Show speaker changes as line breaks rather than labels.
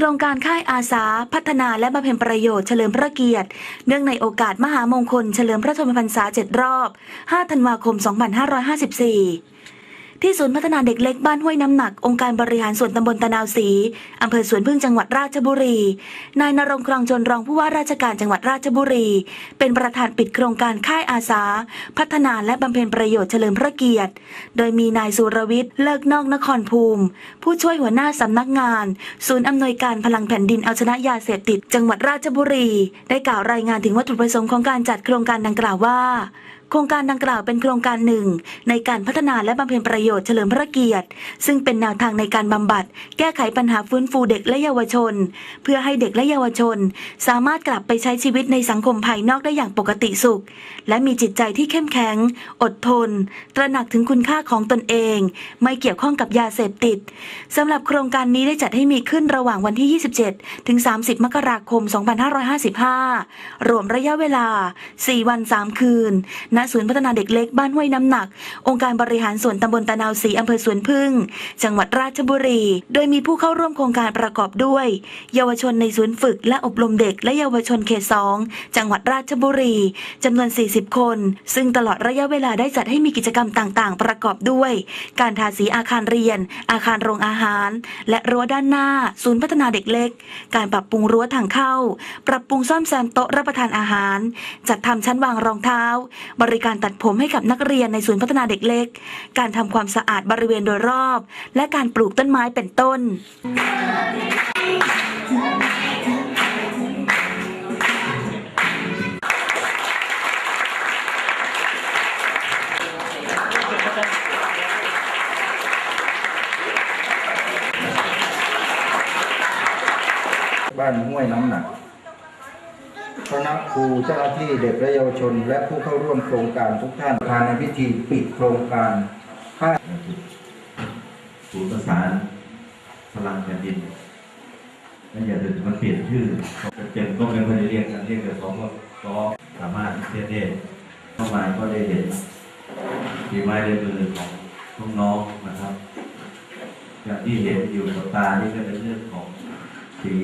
โครงการค่ายอาสา พัฒนาและบำเพ็ญประโยชน์เฉลิมพระเกียรติ เนื่องในโอกาสมหามงคลเฉลิมพระชนมพรรษา 7 รอบ 5 ธันวาคม 2554 ที่ศูนย์พัฒนาเด็กเล็กบ้านห้วยน้ำหนัก องค์การบริหารส่วนตำบลตะนาวศรีอำเภอสวนพึ่งจังหวัดราชบุรี นายนรงค์ครองจนรองผู้ว่าราชการจังหวัดราชบุรี เป็นประธานปิดโครงการค่ายอาสา พัฒนาและบำเพ็ญประโยชน์เฉลิมพระเกียรติ โดยมีนายสุรวิทย์เลิกนอกนครภูมิ ผู้ช่วยหัวหน้าสำนักงาน ศูนย์อำนวยการพลังแผ่นดินเอาชนะยาเสพติด จังหวัดราชบุรี ได้กล่าวรายงานถึงวัตถุประสงค์ของการจัดโครงการดังกล่าวว่า โครงการดังกล่าวเป็นโครงการหนึ่ง ในการพัฒนาและบำเพ็ญประโยชน์เฉลิมพระเกียรติ ซึ่งเป็นแนวทางในการบำบัด แก้ไขปัญหาฟื้นฟูเด็กและเยาวชน เพื่อให้เด็กและเยาวชน สามารถกลับไปใช้ชีวิตในสังคมภายนอกได้อย่างปกติสุข และมีจิตใจที่เข้มแข็ง อดทน ตระหนักถึงคุณค่าของตนเอง ไม่เกี่ยวข้องกับยาเสพติดสำหรับโครงการนี้ได้จัดให้มีขึ้นระหว่างวันที่ 27 ถึง 30 มกราคม 2555 รวมระยะเวลา 4 วัน 3 คืนณศูนย์พัฒนาเด็กเล็กบ้านห้วยน้ำหนัก องค์การบริหารส่วนตำบลตะนาวศรีอำเภอสวนพึ่ง จังหวัดราชบุรี โดยมีผู้เข้าร่วมโครงการประกอบด้วย เยาวชนในศูนย์ฝึกและอบรมเด็กและเยาวชนเขต2จังหวัดราชบุรีจำนวน 40 คน ซึ่งตลอดระยะเวลาได้จัดให้มีกิจกรรมต่างๆ ประกอบด้วย การทาสีอาคารเรียน อาคารโรงอาหาร และรั้วด้านหน้า ศูนย์พัฒนาเด็กเล็ก การปรับปรุงรั้วทางเข้า ปรับปรุงซ่อมแซมโต๊ะรับประทานอาหาร จัดทำชั้นวางรองเท้าบริการตัดผมให้กับนักเรียนในศูนย์พัฒนาเด็กเล็ก การทำความสะอาดบริเวณโดยรอบ และการปลูกต้นไม้เป็นต้น
บ้านห้วยน้ำหนัก คณะครูเจ้าหน้าที่เด็กและเยาวชน และผู้เข้าร่วมโครงการทุกท่านประธานในพิธีปิดโครงการค่า
ศูนย์ประสานพลังแผ่นดินนั่นอย่าลืมมันเปลี่ยนชื่อเจนก็ไม่ค่อยเรียกกันเรียกแต่สองก็ก็สามารถเทียเทศเข้ามาก็ได้เห็นฝีไม้ลายมือของน้องๆนะครับอย่างที่เห็นอยู่กับตานี่ก็เป็นเรื่องของสี